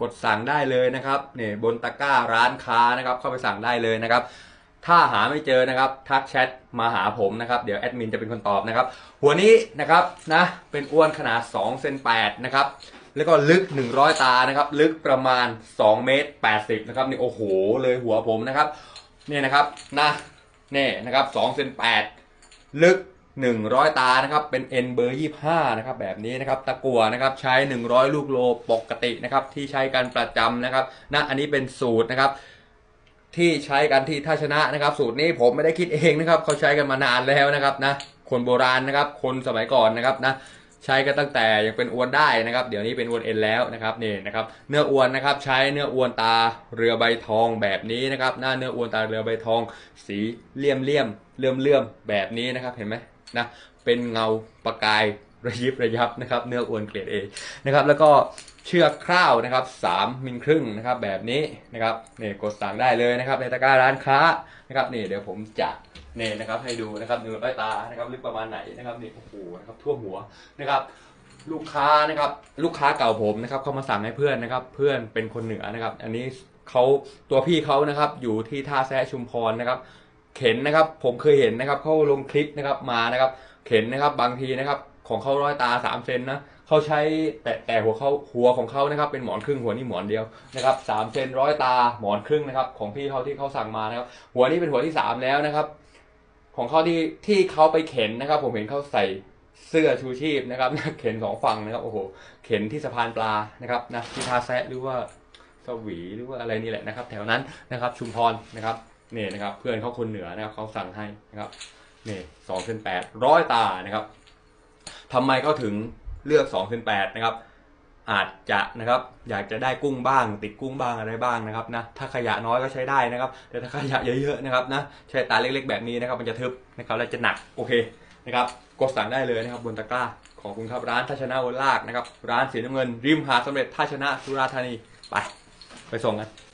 กดสั่งได้เลยนะครับเนี่ยบนตะกร้าร้านค้านะครับ เข้าไปสั่งได้เลยนะครับ ถ้าหาไม่เจอนะครับ ทักแชทมาหาผมนะครับ เดี๋ยวแอดมินจะเป็นคนตอบนะครับ หัวนี้นะครับนะเป็นอ้วนขนาด2เซน8นะครับแล้วก็ลึก 100 ตานะครับ ลึกประมาณ 2 เมตร 80 นะครับนี่โอ้โหเลยหัวผมนะครับ เนี่ยนะครับนะเนี่ยนะครับ2เซน8ลึก 100 ตานะครับเป็น N เบอร์25นะครับแบบนี้นะครับตะกั่วนะครับใช้ 100 ลูกโลปกตินะครับที่ใช้กันประจำนะครับนะอันนี้เป็นสูตรนะครับที่ใช้กันที่ท่าชนะนะครับ สูตรนี้ผมไม่ได้คิดเองนะครับเขาใช้กันมานานแล้วนะครับนะคนโบราณนะครับ คนสมัยก่อนนะครับนะใช้กันตั้งแต่ยังเป็นอวนได้นะครับ เดี๋ยวนี้เป็นอวนเอ็นแล้วนะครับนี่นะครับเนื้ออวนนะครับใช้เนื้ออวนตาเรือใบทองแบบนี้นะครับหน้าเนื้ออวนตาเรือใบทอง สีเลี่ยมเลี่ยมเลื่อมเลื่อมแบบนี้นะครับเห็นไหม นะเป็นเงาประกายระยิบระยับนะครับเนื้ออวนเกรด A นะครับแล้วก็เชือกคร่าวนะครับ3มิลครึ่งนะครับแบบนี้นะครับนี่กดสั่งได้เลยนะครับในตะกร้าร้านค้านะครับนี่เดี๋ยวผมจะนี่นะครับให้ดูนะครับเนื้อใต้ตานะครับลึกประมาณไหนนะครับนี่โอ้โหนะครับทั่วหัวนะครับลูกค้านะครับลูกค้าเก่าผมนะครับเขามาสั่งให้เพื่อนนะครับเพื่อนเป็นคนเหนือนะครับ อันนี้เขาตัวพี่เขานะครับอยู่ที่ท่าแซะชุมพรนะครับ เข็นนะครับ ผมเคยเห็นนะครับเขาลงคลิปนะครับมานะครับ เข็นนะครับบางทีนะครับ ของเขาร้อยตาสามเซนนะเขาใช้แต่แต่หัวเขาหัวของเขานะครับ เป็นหมอนครึ่งหัวนี่หมอนเดียวนะครับสามเซนร้อยตาหมอนครึ่งนะครับ ของพี่เขาที่เขาสั่งมานะครับ หัวนี้เป็นหัวที่สามแล้วนะครับ ของเขาที่ที่เขาไปเข็นนะครับ ผมเห็นเขาใส่เสื้อชูชีพนะครับเข็นสองฝั่งนะครับโอ้โหเข็นที่สะพานปลานะครับนะที่ทาแซะหรือว่าสวีหรือว่าอะไรนี่แหละนะครับ แถวนั้นนะครับ ชุมพรนะครับ นี่นะครับ เพื่อนเขาคนเหนือนะครับเขาสั่งให้นะครับนี่สองเซนแปดร้อยตานะครับทำไมเขาถึงเลือกสองเซนแปดนะครับ อาจจะนะครับอยากจะได้กุ้งบ้าง ติดกุ้งบ้างอะไรบ้างนะครับนะถ้าขยะน้อยก็ใช้ได้นะครับ แต่ถ้าขยะเยอะๆนะครับนะใช้ตาเล็กๆ แบบนี้นะครับ มันจะทึบนะครับและจะหนักโอเคนะครับกดสั่งได้เลยนะครับบนตะกร้าขอบคุณครับร้านท่าชนะวนลากนะครับ ร้านสีน้ำเงิน ริมหาดสำเร็จท่าชนะสุราธานีไป ไปส่งกัน